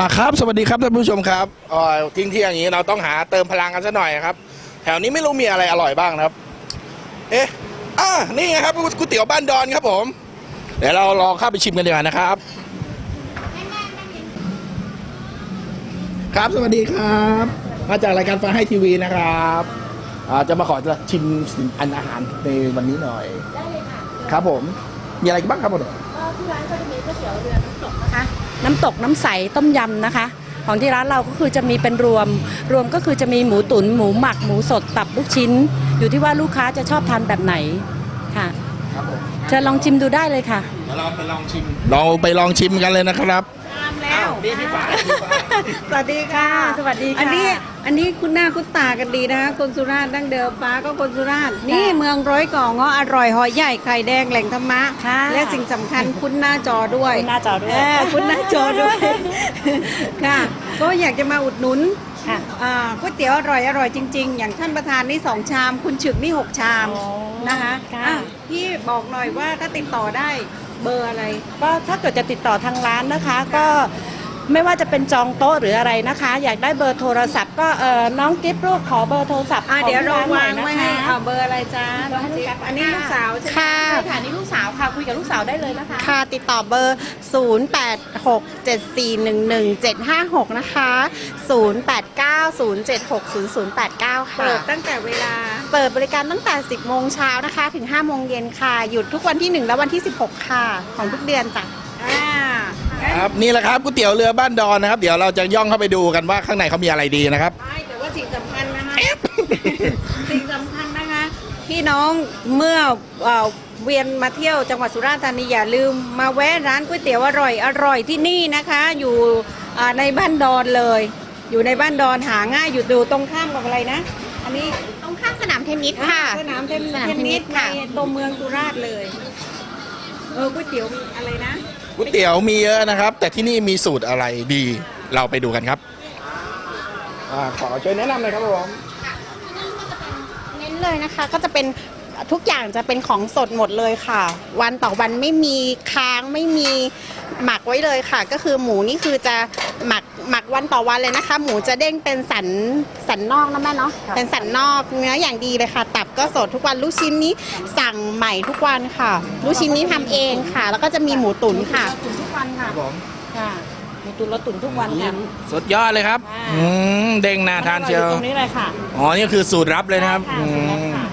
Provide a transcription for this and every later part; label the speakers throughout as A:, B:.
A: อ่าครับสวัสดีครับท่านผู้ชมครับเอ่อทิ้งเที่ยงอย่างนี้เราต้องหาเติมพลังกันสักหน่อยครับ แถวนี้ไม่รู้มีอะไรอร่อยบ้างนะครับ เอ๊ะอ่านี่ไงครับก๋วยเตี๋ยวบ้านดอนครับผม เดี๋ยวเราลองเข้าไปชิมกันดีกว่านะครับ ครับสวัสดีครับ มาจากรายการฟ้าให้ทีวีนะครับอ่าจะมาขอชิมสินอันอาหารในวันนี้หน่อย
B: ได้เลยค่ะ
A: ครับผมมีอะไรบ้างครับผม
B: ก็ที่ร้านก็จะมีก๋วยเตี๋ยวเรือน้ำตกนะคะ น้ำตกน้ำใสต้มยำนะคะ ของที่ร้านเราก็คือจะมีเป็นรวม รวมก็คือจะมีหมูตุนหมูหมักหมูสดตับลูกชิ้น อยู่ที่ว่าลูกค้าจะชอบทานแบบไหนค่ะ เชิญลองชิมดูได้เลยค่ะ
A: เดี๋ยวเราไปลองชิมเราไปลองชิมกันเลยนะครับ
C: ตามแล้ว
A: นี่พี่ฝา
C: สวัสดีค่ะ
B: สวัสดีค่ะ
C: อันนี้อันนี้คุณหน้าคุณตากันดีนะคะคนสุราษฎร์ดั้งเดิมฟ้าก็คนสุราษฎร์นี่เมืองร้อยก่อเงาะอร่อยหอยใหญ่ไข่แดงแหล่งธรรมะ
B: ค่ะ
C: และสิ่งสำคัญคุณหน้าจอด้วย
B: คุณหน้าจอด้วย
C: เคุณหน้าจอด้วย ค่ะ ก็อยากจะมาอุดหนุน
B: ค่ะ
C: อ่าก๋วยเตี๋ยวอร่อยอร่อยจริง ๆ อย่างท่านประธานนี่สองชาม คุณฉึกนี่หกชาม
B: อ๋อ
C: นะคะ
B: ค่ะ
C: อะพี่บอกหน่อยว่าถ้าติดต่อได้เบอร์อะไร
B: ก็ถ้าเกิดจะติดต่อทางร้านนะคะ ก็ ไม่ว่าจะเป็นจองโต๊ะหรืออะไรนะคะ อยากได้เบอร์โทรศัพท์ก็เออน้องกิฟต์ลูกขอเบอร์โทรศัพท์
C: อะ
B: ของ
C: เดี๋ยวเรา
B: ที่
C: วาง
B: หน่
C: ไว้
B: อย
C: ให้
B: นะคะ
C: อะเบอร์อะไรจ้า
B: เบอร์ให้ลูกค้า
C: อันนี้ลูกสาวใช่ไหม
D: ค่ะ
B: ใช่ค่ะนี่ลูกสาวค่ะ คุยกับลูกสาวได้เลยนะคะ
D: ค่ะติดต่อเบอร์ 0867411756 นะคะ 0890760089 ค่ะ
C: เปิดตั้งแต่เวลา
D: เปิดบริการตั้งแต่ 10 โมงเช้านะคะ ถึง 5 โมงเย็นค่ะ หยุดทุกวันที่ 1 และวันที่ 16 ค่ะ ของทุกเดือนจ้ะ
C: อ่า
A: ครับนี่แหละครับก๋วยเตี๋ยวเรือบ้านดอนนะครับ เดี๋ยวเราจะย่องเข้าไปดูกันว่าข้างในเขามีอะไรดีนะครับ
C: ไม่แต่ว่าสิ่งสำคัญนะคะ สิ่งสำคัญนะคะ พี่น้องเมื่อเอ่อเวียนมาเที่ยวจังหวัดสุราษฎร์ธานีอย่าลืมมาแวะร้านก๋วยเตี๋ยวอร่อยอร่อยที่นี่นะคะ อยู่อ่าในบ้านดอนเลย อยู่ในบ้านดอนหาง่ายอยู่ดูตรงข้ามกับอะไรนะ อันนี้
D: ตรงข้ามสนามเทนนิสค่ะ
C: สนามเทน
D: สนาม
C: เทน
D: เทนนิ
C: นิส
D: ส
C: ใน
D: ค่ะ
C: ตัวเมืองสุราษฎร์เลย เออก๋วยเตี๋ยวมีอะไรนะ
A: ก๋วยเตี๋ยวมีเยอะนะครับ แต่ที่นี่มีสูตรอะไรดี เราไปดูกันครับอาขอช่วยแนะนำหน่อยครับผม
D: เน้นเลยนะคะก็จะเป็นทุกอย่างจะเป็นของสดหมดเลยค่ะ วันต่อวันไม่มีค้างไม่มี หมักไว้เลยค่ะ ก็คือหมูนี่คือจะหมักหมักวันต่อวันเลยนะคะ หมูจะเด้งเป็นสันสันนอกนะแม่เนาะ
B: ค่ะ
D: เป็นสันนอกเนื้ออย่างดีเลยค่ะ ตับก็สดทุกวันลูกชิ้นนี้สั่งใหม่ทุกวันค่ะลูกชิ้นนี้ทำเองค่ะ แล้วก็จะมีหมูตุ๋นค่ะ
B: ตุ๋นทุกวันค่ะ
A: ผม
B: ค่ะหมูตุ๋นเราตุ๋นทุกวันค่ะ
A: สุดยอดเลยครับ
B: อ่า
A: อืมเด้งน่าทานเชียว
B: ตรงนี้เลยค่ะ
A: อ๋อ นี่คือสูตรลับเลยนะครับ
B: ใช่
A: อื
B: ค่ะ
A: ม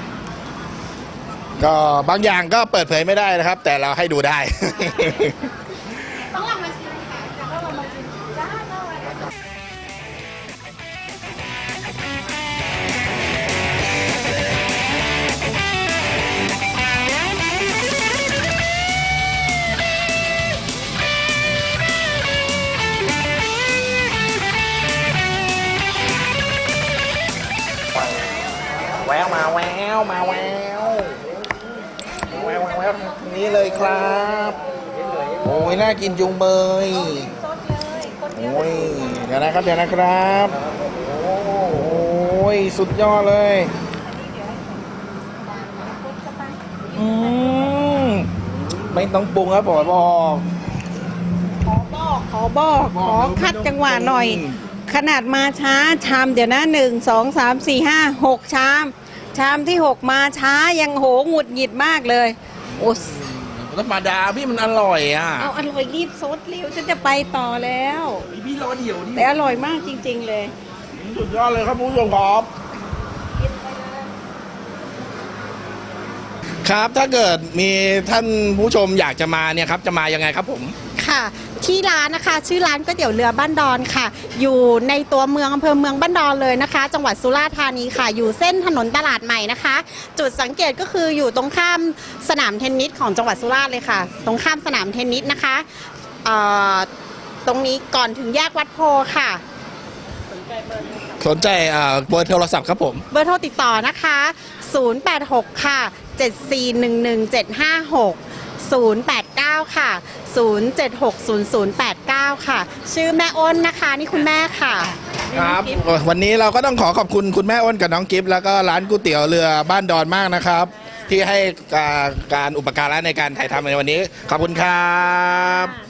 A: ก็บางอย่างก็เปิดเผยไม่ได้นะครับ แต่เราให้ดูได้ นี้เลยครับ โอ้ยน่ากินจุงเบยโอ้ยเดี๋ยวนะครับเดี๋ยวนะครับ โอ้ยสุดยอดเลยอืมไม่ต้องปรุงครับผมบอก
C: ขอบอกขอบอกขอคัดจังหวะหน่อย ขนาดมาช้าชามเดี๋ยวนะหนึ่งสองสามสี่ห้าหกชาม ชามที่หกมาช้ายังโหหงุดหงิดมากเลยโอ้
A: ธรรมดาพี่มันอร่อยอะ
C: เอาอร่อยรีบซดเร็วฉันจะไปต่อแล้ว
A: พี่รอเดี๋ยวดิ
C: แต่อร่อยมากจริง ๆ เลย
A: สุดยอดเลยครับผู้ชมครับครับถ้าเกิดมีท่านผู้ชมอยากจะมาเนี่ยครับ จะมายังไงครับผม
D: ค่ะ ที่ร้านนะคะ ชื่อร้านก๋วยเตี๋ยวเรือบ้านดอนค่ะ อยู่ในตัวเมืองอำเภอเมืองบ้านดอนเลยนะคะ จังหวัดสุราษฎร์ธานีค่ะ อยู่เส้นถนนตลาดใหม่นะคะ จุดสังเกตก็คืออยู่ตรงข้ามสนามเทนนิสของจังหวัดสุราษฎร์เลยค่ะ ตรงข้ามสนามเทนนิสนะคะเอ่อตรงนี้ก่อนถึงแยกวัดโพค่ะ
A: สนใจอ่าเบอร์โทรศัพท์ครับผม
D: เบอร์โทรติดต่อนะคะ 086 ค่ะ 7411 756 089 ค่ะ 0760089 ค่ะ ชื่อแม่อ้นนะคะ นี่คุณแม่ค่ะ
A: ครับวันนี้เราก็ต้องขอขอบคุณคุณแม่อ้นกับน้องกิฟต์แล้วก็ร้านก๋วยเตี๋ยวเรือบ้านดอนมากนะครับ ที่ให้การการอุปการะในการถ่ายทำในวันนี้ ขอบคุณครับ